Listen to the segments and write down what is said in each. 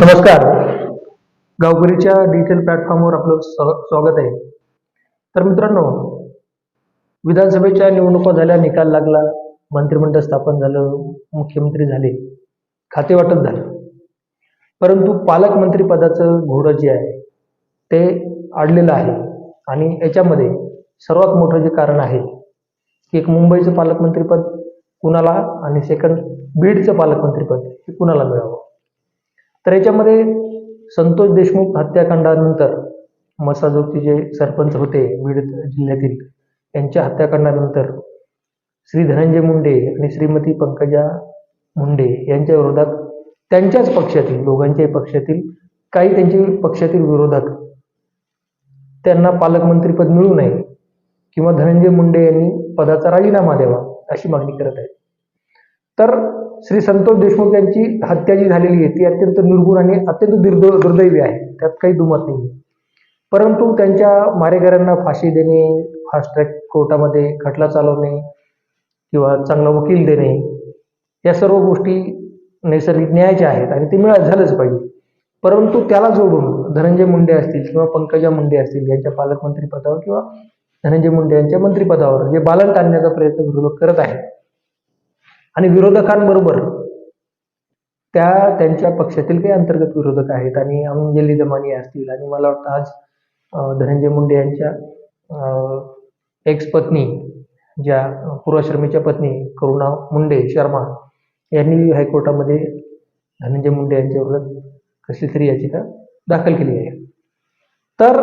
नमस्कार. गावकरीच्या डिजिटल प्लॅटफॉर्मवर आपलं स्वा- स्वागत आहे. तर मित्रांनो विधानसभेच्या निवडणुका झाल्या निकाल लागला मंत्रिमंडळ स्थापन झालं मुख्यमंत्री झाले खाते वाटप झालं. परंतु पालकमंत्री पदाचं घोडं जे आहे ते अडलेलं आहे. आणि याच्यामध्ये सर्वात मोठं जे कारण आहे की एक मुंबईचं पालकमंत्रीपद कुणाला आणि सेकंड बीडचं पालकमंत्रीपद हे कुणाला मिळावं? तर याच्यामध्ये संतोष देशमुख हत्याकांडानंतर मसाजोगचे जे सरपंच होते बीड जिल्ह्यातील यांच्या हत्याकांडानंतर श्री धनंजय मुंडे आणि श्रीमती पंकजा मुंडे यांच्या विरोधात त्यांच्याच पक्षातील दोघांच्याही पक्षातील काही त्यांचे पक्षातील विरोधक त्यांना पालकमंत्रीपद मिळू नये किंवा धनंजय मुंडे यांनी पदाचा राजीनामा द्यावा अशी मागणी करत आहेत. तर श्री संतोष देशमुख यांची हत्या जी झालेली आहे ती अत्यंत निर्गुण आणि अत्यंत दुर्द दुर्दैवी आहे. त्यात काही दुमत नाही परंतु त्यांच्या मारेकऱ्यांना फाशी देणे फास्ट ट्रॅक कोर्टामध्ये खटला चालवणे किंवा चांगला वकील देणे या सर्व गोष्टी नैसर्गिक न्यायाच्या आहेत आणि ते मिळा झालंच पाहिजे. परंतु त्याला जोडून धनंजय मुंडे असतील किंवा पंकजा मुंडे असतील यांच्या पालकमंत्री पदावर किंवा धनंजय मुंडे यांच्या मंत्रिपदावर जे बालन आणण्याचा प्रयत्न विरोधक करत आहेत आणि विरोधकांबरोबर त्या त्यांच्या पक्षातील काही अंतर्गत विरोधक आहेत आणि अंजली दमानी असतील. आणि मला वाटतं आज धनंजय मुंडे यांच्या एक्स पत्नी ज्या पूर्वाश्रमीच्या पत्नी करुणा मुंडे शर्मा यांनी हायकोर्टामध्ये धनंजय मुंडे यांच्यावर कसली तरी याचिका दाखल केली आहे. तर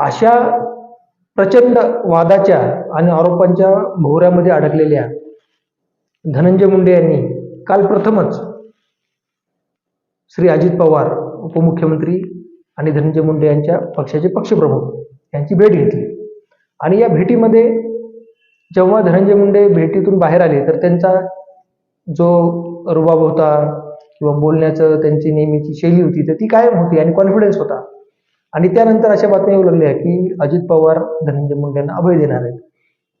अशा प्रचंड वादाच्या आणि आरोपांच्या भोवऱ्यामध्ये अडकलेल्या धनंजय मुंडे यांनी काल प्रथमच श्री अजित पवार उपमुख्यमंत्री आणि धनंजय मुंडे यांच्या पक्षाचे पक्षप्रमुख यांची भेट घेतली. आणि या भेटीमध्ये जेव्हा धनंजय मुंडे भेटीतून बाहेर आले तर त्यांचा जो रुबाब होता किंवा बोलण्याचं त्यांची नेहमीची शैली होती तर ती कायम होती आणि कॉन्फिडन्स होता. आणि त्यानंतर अशा बातम्या येऊ लागल्या की अजित पवार धनंजय मुंडे यांना अभय देणार आहेत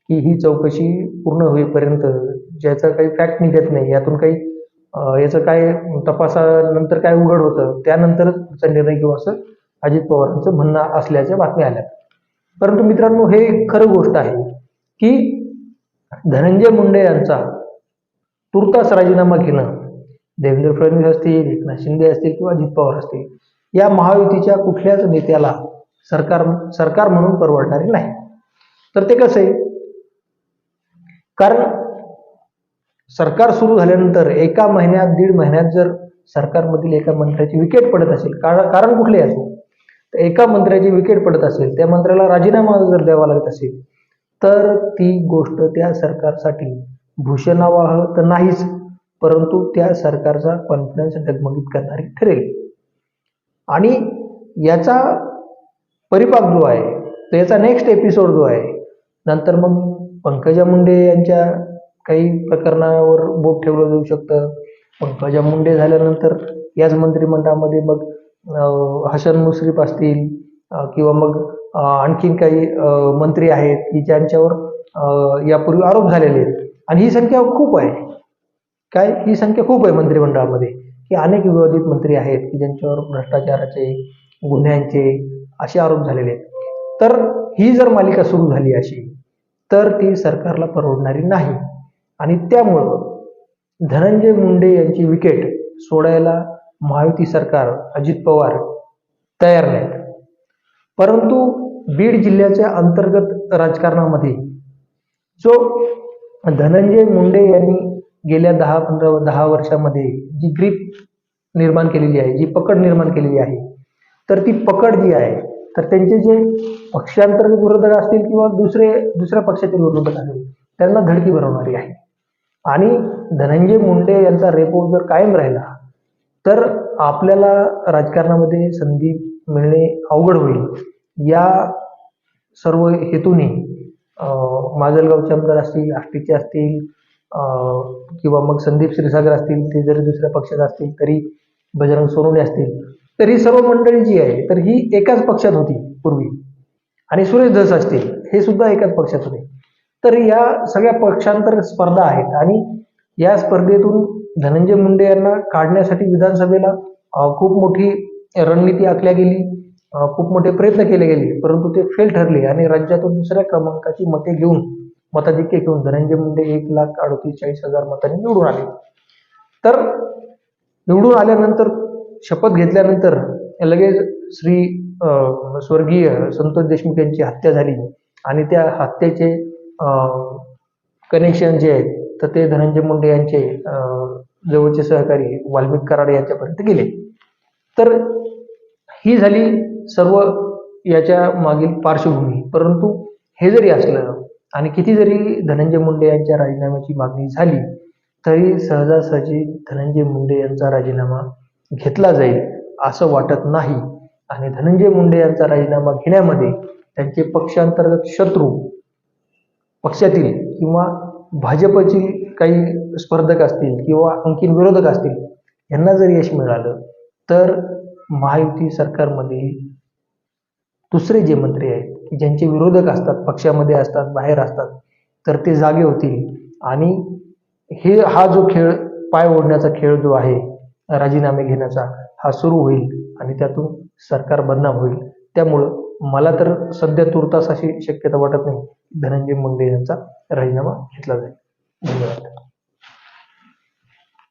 की ही चौकशी पूर्ण होईपर्यंत ज्याचं काही फॅक्ट निघत नाही. यातून काही याचं काय तपासानंतर काय उघड होतं त्यानंतरच पुढचा निर्णय घेऊ असं अजित पवारांचं म्हणणं असल्याच्या बातम्या आल्या. परंतु मित्रांनो हे एक खरं गोष्ट आहे की धनंजय मुंडे यांचा तुर्तास राजीनामा घेणं देवेंद्र फडणवीस असतील एकनाथ शिंदे असतील किंवा अजित पवार असतील या महायुतीच्या कुठल्याच नेत्याला सरकार सरकार म्हणून परवडणारे नाही. तर ते कसं आहे? कारण सरकार सुरू झाल्यानंतर एका महिन्यात दीड महिन्यात जर सरकारमधील एका मंत्र्याची विकेट पडत असेल कारण कारण कुठले असो तर एका मंत्र्याची विकेट पडत असेल त्या मंत्र्याला राजीनामा जर द्यावा लागत असेल तर ती गोष्ट त्या सरकारसाठी भूषणावाह तर नाहीच परंतु त्या सरकारचा कॉन्फिडन्स डगमगीत करणारी ठरेल. आणि याचा परिपाक जो आहे तर याचा नेक्स्ट एपिसोड जो आहे नंतर मग पंकजा मुंडे यांच्या काही प्रकरणावर बोट ठेवलं जाऊ शकतं. पंकजा मुंडे झाल्यानंतर याच मंत्रिमंडळामध्ये मग हसन मुश्रीफ असतील किंवा मग आणखीन काही मंत्री आहेत की ज्यांच्यावर यापूर्वी आरोप झालेले आहेत. आणि ही संख्या खूप आहे. काय? ही संख्या खूप आहे मंत्रिमंडळामध्ये. की अनेक विवादित मंत्री आहेत की ज्यांच्यावर भ्रष्टाचाराचे गुन्ह्यांचे असे आरोप झालेले आहेत. तर ही जर मालिका सुरू झाली अशी तर ती सरकारला परवडणारी नाही. आणि त्यामुळं धनंजय मुंडे यांची विकेट सोडायला महायुती सरकार अजित पवार तयार नाहीत. परंतु बीड जिल्ह्याच्या अंतर्गत राजकारणामध्ये जो धनंजय मुंडे यांनी गेल्या दहा पंधरा दहा वर्षामध्ये जी ग्रीप निर्माण केलेली आहे जी पकड निर्माण केलेली आहे तर ती पकड जी आहे तर त्यांचे जे पक्षांतर्गत विरोधक असतील किंवा दुसरे दुसऱ्या पक्षातील विरोधक असतील त्यांना धडकी भरवणारी आहे. आणि धनंजय मुंडे यांचा रेपो जर कायम राहिला तर आपल्याला राजकारणामध्ये संधी मिळणे अवघड होईल. या सर्व हेतूने माजलगावचे आमदार असतील आष्टीचे असतील किंवा मग संदीप क्षीरसागर असतील ते जरी दुसऱ्या पक्षात असतील तरी बजरंग सोनवणे असतील तर ही सर्व मंडळी जी आहे तर ही एकाच पक्षात होती पूर्वी. आणि सुरेश धस असतील हे सुद्धा एकाच पक्षात होते. तर या सगळ्या पक्षांतर स्पर्धा आहेत. आणि या स्पर्धेतून धनंजय मुंडे यांना काढण्यासाठी विधानसभेला खूप मोठी रणनीती आखल्या गेली खूप मोठे प्रयत्न केले गेले परंतु ते फेल ठरले आणि राज्यातून दुसऱ्या क्रमांकाची मते घेऊन मताधिक्य घेऊन धनंजय मुंडे एक लाख अडतीस चाळीस हजार मतांनी निवडून आले. तर निवडून आल्यानंतर शपथ घेतल्यानंतर लगेच श्री स्वर्गीय संतोष देशमुख यांची हत्या झाली आणि त्या हत्येचे कनेक्शन जे आहेत तर ते धनंजय मुंडे यांचे जवळचे सहकारी वाल्मिक कराड यांच्यापर्यंत गेले. तर ही झाली सर्व याच्या मागील पार्श्वभूमी. परंतु हे जरी असलं आणि किती जरी धनंजय मुंडे यांच्या राजीनाम्याची मागणी झाली तरी सहजासहजी धनंजय मुंडे यांचा राजीनामा घेतला जाईल असं वाटत नाही. आणि धनंजय मुंडे यांचा राजीनामा घेण्यामध्ये त्यांचे पक्षांतर्गत शत्रू पक्षातील किंवा भाजपची काही स्पर्धक असतील किंवा आणखीन विरोधक असतील यांना जर यश मिळालं तर महायुती सरकारमध्ये दुसरे जे मंत्री आहेत की ज्यांचे विरोधक असतात पक्षामध्ये असतात बाहेर असतात तर ते जागे होतील. आणि हे हा जो खेळ पाय ओढण्याचा खेळ जो आहे राजीनामे घेण्याचा हा सुरू होईल आणि त्यातून सरकार बदनाम होईल. त्यामुळं मला तर सध्या तुर्तास अशी शक्यता वाटत नाही. धनंजय मुंडे यांचा राजीनामा घेतला जाईल. धन्यवाद.